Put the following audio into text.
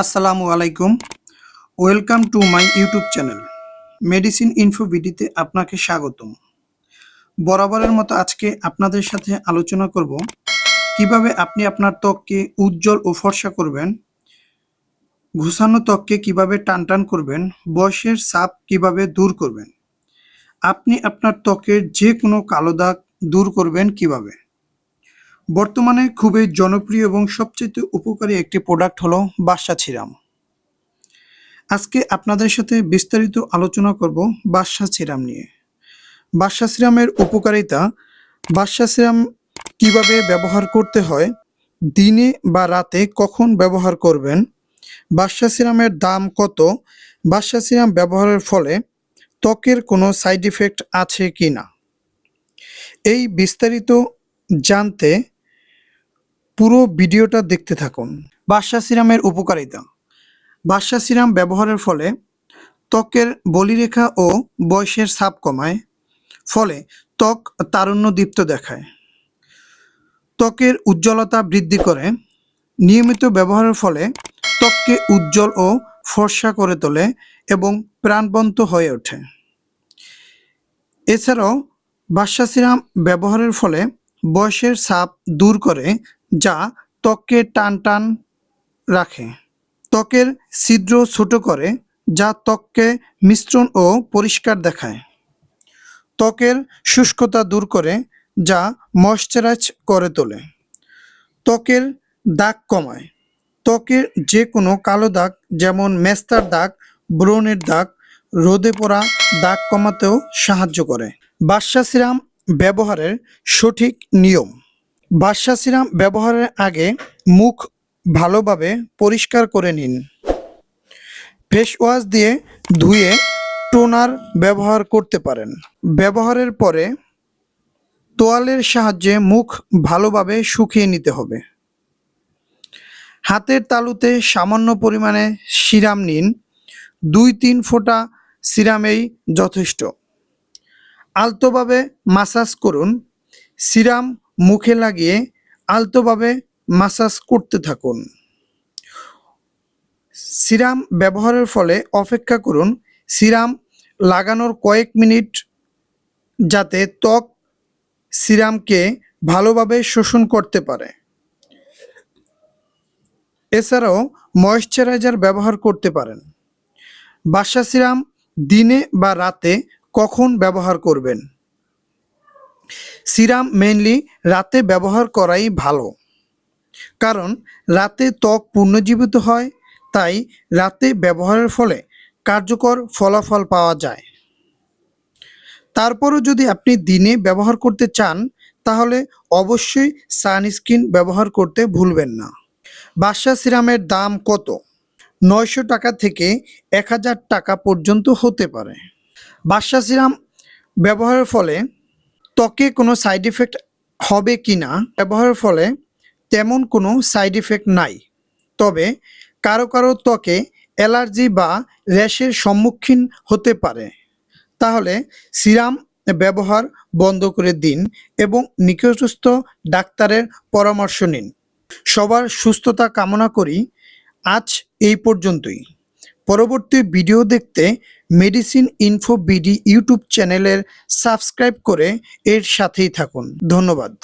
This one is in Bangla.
আসসালামু আলাইকুম। Welcome to my YouTube channel. Medicine info ভিডিতে আপনাকে স্বাগতম। বরাবরের মতো আজকে আপনাদের সাথে আলোচনা করব, কীভাবে আপনি আপনার ত্বককে উজ্জ্বল ও ফর্সা করবেন, ঘুষানো ত্বককে কীভাবে টানটান করবেন, বয়সের সাপ কীভাবে দূর করবেন, আপনি আপনার ত্বকের যে কোনো কালো দাগ দূর করবেন কীভাবে। বর্তমানে খুবই জনপ্রিয় এবং সবচেয়ে উপকারী একটি প্রোডাক্ট হলো বাসা ছিরাম। আজকে আপনাদের সাথে বিস্তারিত আলোচনা করব বাসা সিরাম নিয়ে। বাসা সিরামের উপকারিতা, বাসা সিরাম কীভাবে ব্যবহার করতে হয়, দিনে বা রাতে কখন ব্যবহার করবেন, বাসা সিরামের দাম কত, বাসা সিরাম ব্যবহারের ফলে ত্বকের কোনো সাইড ইফেক্ট আছে কি না এই বিস্তারিত জানতে পুরো ভিডিওটা দেখতে থাকুন। বাসা সিরামের উপকারিতা। বাসা সিরাম ব্যবহারের ফলে ত্বকের বলিরেখা ও বয়সের ছাপ কমায়, ফলে ত্বক তারুণ্যদীপ্ত দেখায়। ত্বকের উজ্জ্বলতা বৃদ্ধি করে, নিয়মিত ব্যবহারের ফলে ত্বককে উজ্জ্বল ও ফর্সা করে তোলে এবং প্রাণবন্ত হয়ে ওঠে। এছাড়াও বাসা সিরাম ব্যবহারের ফলে বয়সের ছাপ দূর করে যা ত্বককে টান টান রাখে। ত্বকের ছিদ্র ছোট করে যা ত্বককে মিশ্রণ ও পরিষ্কার দেখায়। ত্বকের শুষ্কতা দূর করে যা ময়শ্চারাইজ করে তোলে। ত্বকের দাগ কমায়। ত্বকের যে কোনো কালো দাগ যেমন মেস্তার দাগ, ব্রণের দাগ, রোদে পড়া দাগ কমাতেও সাহায্য করে। বাসা সিরাম ব্যবহারের সঠিক নিয়ম। বাসা সিরাম ব্যবহারের আগে মুখ ভালোভাবে পরিষ্কার করে নিন। ফেস ওয়াশ দিয়ে ধুয়ে টোনার ব্যবহার করতে পারেন। ব্যবহারের পরে তোয়ালের সাহায্যে মুখ ভালোভাবে শুকিয়ে নিতে হবে। হাতের তালুতে সামান্য পরিমাণে সিরাম নিন। দুই তিন ফোঁটা সিরামেই যথেষ্ট। আলতোভাবে মাসাজ করুন। সিরাম মুখে লাগিয়ে আলতোভাবে মাসাজ করতে থাকুন। সিরাম ব্যবহারের ফলে অপেক্ষা করুন। সিরাম লাগানোর কয়েক মিনিট যাতে ত্বক সিরামকে ভালোভাবে শোষণ করতে পারে। এছাড়াও ময়শ্চারাইজার ব্যবহার করতে পারেন। বাসা সিরাম দিনে বা রাতে কখন ব্যবহার করবেন? সিরাম মেইনলি রাতে ব্যবহার করাই ভালো। কারণ রাতে ত্বক পুনর্জীবিত হয়, তাই রাতে ব্যবহারের ফলে কার্যকর ফলাফল পাওয়া যায়। তারপরও যদি আপনি দিনে ব্যবহার করতে চান, তাহলে অবশ্যই সানস্ক্রিন ব্যবহার করতে ভুলবেন না। বাসা সিরামের দাম কত? নয়শো টাকা থেকে এক হাজার টাকা পর্যন্ত হতে পারে। বাসা সিরাম ব্যবহারের ফলে ত্বকে কোনো সাইড ইফেক্ট হবে কি না ব্যবহারের ফলে তেমন কোনো সাইড ইফেক্ট নাই। তবে কারও কারও ত্বকে অ্যালার্জি বা র্যাশের সম্মুখীন হতে পারে। তাহলে সিরাম ব্যবহার বন্ধ করে দিন এবং নিকটস্থ ডাক্তারের পরামর্শ নিন। সবার সুস্থতা কামনা করি। আজ এই পর্যন্তই। পরবর্তী ভিডিও দেখতে মেডিসিন ইনফো বিডি ইউটিউব চ্যানেলের সাবস্ক্রাইব করে এর সাথেই থাকুন। ধন্যবাদ।